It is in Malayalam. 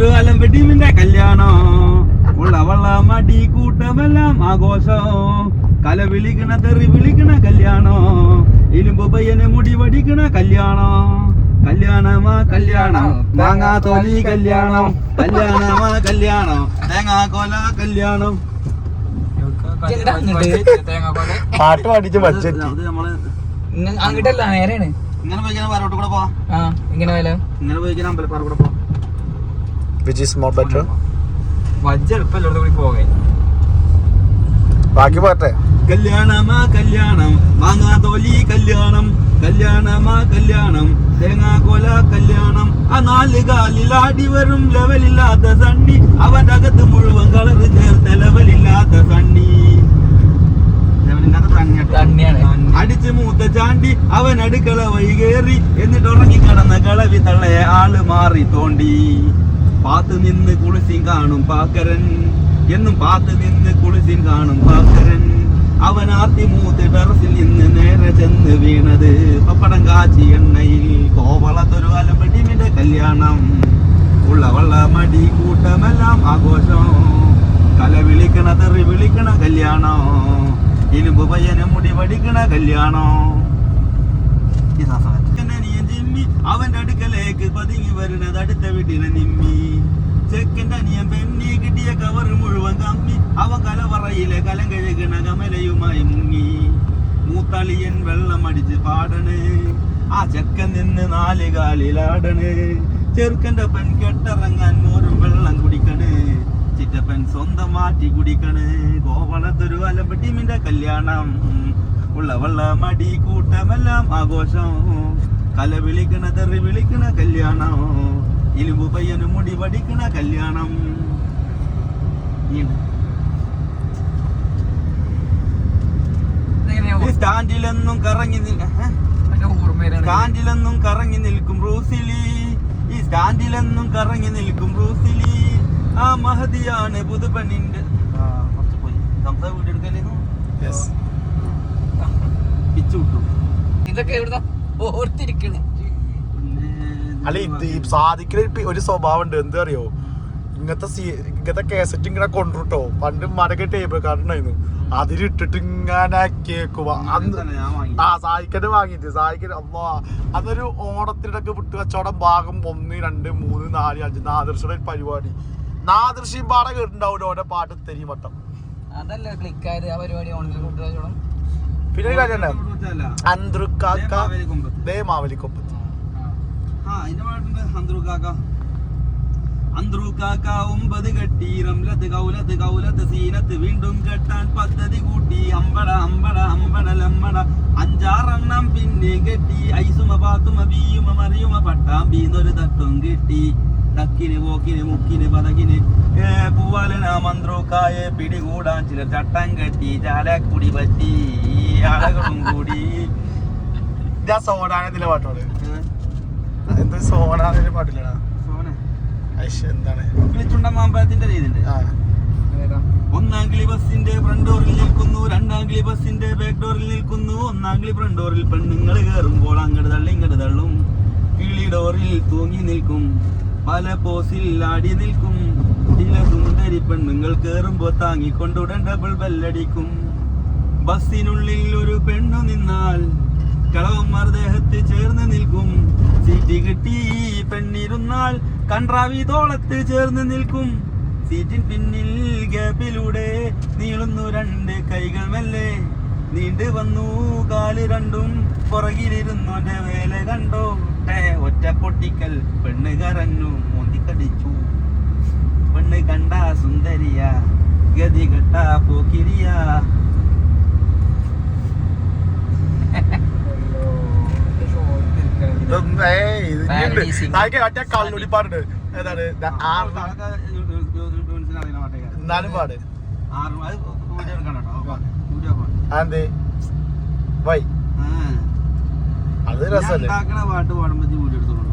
കോവളത്തൊരു അലമ്പെട്ടിമിന്റെ കല്യാണം. ഉള്ള വള്ള മടി കൂട്ടമെല്ലാം ആഘോഷം. കല വിളിക്കണ തെറി വിളിക്കണ കല്യാണം. ഇരുമ്പ് പയ്യന് മുടി വടിക്കണ കല്യാണം. കല്യാണമാ കല്യാണം മാങ്ങാ തോലി കല്യാണം. കല്യാണമാ കല്യാണം തേങ്ങാ കൊല കല്യാണം. പാട്ട് പാടിച്ച് ബഡ്ജറ്റ് അത് നമ്മൾ അങ്ങോട്ടല്ല നേരെയാണ്. ഇങ്ങനെ പോയിക്കാൻ പാറോട്ട് കൂടെ പോവാ. ആ ഇങ്ങനെ വല്ല ഇങ്ങനെ പോയിക്കാൻ അമ്പലപ്പാറ കൂടെ പോവാ. വിച്ച് ഈസ് മോർ ബെറ്റർ വജ്ജ എളുപ്പമല്ലോ കൂടി പോകെ ബാക്കി പോട്ടെ. കല്യാണമാ കല്യാണം മാങ്ങാ തോലി കല്യാണം കല്യാണമാ കല്യാണം തേങ്ങാ കൊല കല്യാണം. ആ നാല് കാലിൽ ആടി വരും ലെവലില്ലാത്ത സണ്ണി. അവന്റെ അകത്ത് മുഴുവൻ കളറ് ചേർത്ത ലെവലില്ലാത്ത സണ്ണി. അടിച്ച് മൂത്ത ചാണ്ടി അവൻ അടുക്കള വൈകേറി എന്നിട്ട് ഉറങ്ങി കിടന്ന കളവി തള്ളയെ ആൾ മാറി തോണ്ടി. പാത്ത് നിന്ന് കുളിസിൻ കാണും പാക്കരൻ. എന്നും പാത്ത് നിന്ന് കുളിസിൻ കാണും പാക്കരൻ. അവൻ ആർത്തി മൂത്ത് ടെറസിൽ നിന്ന് നേരെ ചെന്ന് വീണത് പപ്പടം കാച്ചി എണ്ണയിൽ. കോവളത്തൊരു അലമടിമിന്റെ കല്യാണം. ഉള്ള വള്ള മടി കൂട്ടമെല്ലാം ആഘോഷം. കല വിളിക്കണ തെറി വിളിക്കണ കല്യാണോ. ഇനി പയ്യന് മുടി വടിക്കണ കല്യാണോ. സാസന. പതുങ്ങി വരുന്നത് അടുത്ത വീട്ടിലെ നിമ്മി. കിട്ടിയ കവർ മുഴുവൻ കമ്മി കലവറയിലെ കലം കഴുകണ കമലയുമായി മുങ്ങി. മൂത്തളിയൻ വെള്ളം അടിച്ച് ആ ചെക്കൻ നിന്ന് നാല് കാലിലാടണ്. ചെറുക്കന്റെ പെൺ കെട്ടിറങ്ങാൻ മോരും വെള്ളം കുടിക്കണ്. ചിറ്റപ്പൻ സ്വന്തം മാറ്റി കുടിക്കണ്. കോവളത്തൊരു കല്യാണം. ഉള്ള വള്ള കൂട്ടമെല്ലാം ആഘോഷം. കല വിളിക്കണ തെറി വിളിക്കണ കല്യാണം. ഇലുമ്പു പയ്യന് മുടി പഠിക്കണ കല്യാണം. സ്റ്റാൻഡിലെന്നും കറങ്ങി സ്റ്റാൻഡിലെന്നും കറങ്ങി നിൽക്കും റൂസിലി ഈ സ്റ്റാൻഡിലെന്നും കറങ്ങി നിൽക്കും റൂസിലി ആ മഹതിയാണ് പുതുപെണ്ണിന്റെ ആ, കുറച്ച് പോയി. സംസാ യെസ് പിച്ചു വിട്ടു. ഇതൊക്കെ എവിടുന്ന? ഓർത്തിരിക്കണ്. അല്ല ഇത് സാധിക്കുന്ന ഒരു സ്വഭാവം ഉണ്ട് എന്താ അറിയോ ഇങ്ങനത്തെ സീ ഇങ്ങനത്തെ കേസറ്റ് ഇങ്ങനെ കൊണ്ടുട്ടോ പണ്ട് മരക്കെ ടേബിൾ കാർഡുണ്ടായിരുന്നു അതിലിട്ടിട്ട് ഇങ്ങനെ കേക്കുക ആ സായിക്കന് വാങ്ങിയിട്ട് സായിക്കന് അമ്മാ അതൊരു ഓണത്തിനിടക്ക് വിട്ട് കച്ചവടം ഭാഗം ഒന്ന് രണ്ട് മൂന്ന് നാല് അഞ്ച് നാദർശയുടെ ഒരു പരിപാടി. നാദൃശ്യം പാടെ കേട്ടിട്ടുണ്ടാവില്ല ഓരോ പാട്ട് തെരി മട്ടം അതല്ല ക്ലിക്കായത് ആ പരിപാടി ഓണത്തിൽ കൊണ്ടുവച്ചോളം പിന്നെ ഒരു കാര്യം ഉണ്ടാവും വെച്ചല്ല. അന്ത്രുക്കാക്ക ദേ കാക്ക ഒമ്പത് കെട്ടി റംലത്ത് കൗലത് കൗലത്ത് സീനത്ത് വീണ്ടും കെട്ടാൻ പദ്ധതി കൂട്ടി. അമ്പട അമ്പട അമ്പട ലമ്മട അഞ്ചാറെണ്ണം പിന്നെ കെട്ടി. ഐസുമ പാത്തുമ ബീയുമ മറിയുമ പട്ടാം ബീന്നൊരു തട്ടും കിട്ടി. തക്കിന് പോക്കിന് മുക്കിന് പതകിന് ഏ, പൂവാലന മന്ത്രൂക്കായെ പിടികൂടാൻ ചിലർ ചട്ടം കെട്ടി ചാലക്കുടി പറ്റി ആളുകളും കൂടി. ഞാൻ സോണാനത്തിലെ പാട്ടോട്. എന്ത് സോണാനത്തിലെ പാട്ടില്ലടാ. എന്താണ്? ഒന്നാം കിളി ബസിന്റെ ഫ്രണ്ട് ഡോറിൽ നിൽക്കുന്നു രണ്ടാം കിളി ബസിന്റെ ബാക്ക് ഡോറിൽ നിൽക്കുന്നു. ഒന്നാം കിളി ഫ്രണ്ട് ഡോറിൽ പെണ്ണുങ്ങൾ കയറുമ്പോൾ അങ്ങോട്ട് തള്ളി ഇങ്ങോട്ട് തള്ളും. കിളി ഡോറിൽ തൂങ്ങി നിൽക്കും. പല പോസിൽ ആടി നിൽക്കും. ചില സുന്ദരി പെണ്ണുങ്ങൾ കേറുമ്പോ താങ്ങിക്കൊണ്ടുടൻ ഡബിൾ ബെല്ലടിക്കും ബസ്സിനുള്ളിൽ ഒരു പെണ്ണു നിന്നാൽ കളവന്മാർ ദേഹത്ത് ചേർന്ന് നിൽക്കും. സീറ്റ് കിട്ടി പെണ്ണിരുന്നാൽ കൺട്രാവി തോളത്ത് ചേർന്ന് നിൽക്കും. സീറ്റിൻ പിന്നിൽ ഗ്യാപ്പിലൂടെ നീളുന്നു രണ്ട് കൈകൾ മെല്ലെ. നീണ്ടു വന്നു കാൽ രണ്ടും പുറകിലിരുന്നോന്റെ വേല കണ്ടോ ഒറ്റ പൊട്ടിക്കൽ പെണ്ണ് കരഞ്ഞു മോന്തിക്കടിച്ചു പെണ്ണ് കണ്ട സുന്ദരിയ ഗതി കെട്ട പോക്കിരിയ കള്ളുടി ഏതാണ് പാട് ആറ് എന്നാലും അതെന്തേ? വൈ. അത് രസല്ലേ? പാട്ട് പാടുമ്പോ ജോലി എടുത്തോളൂ.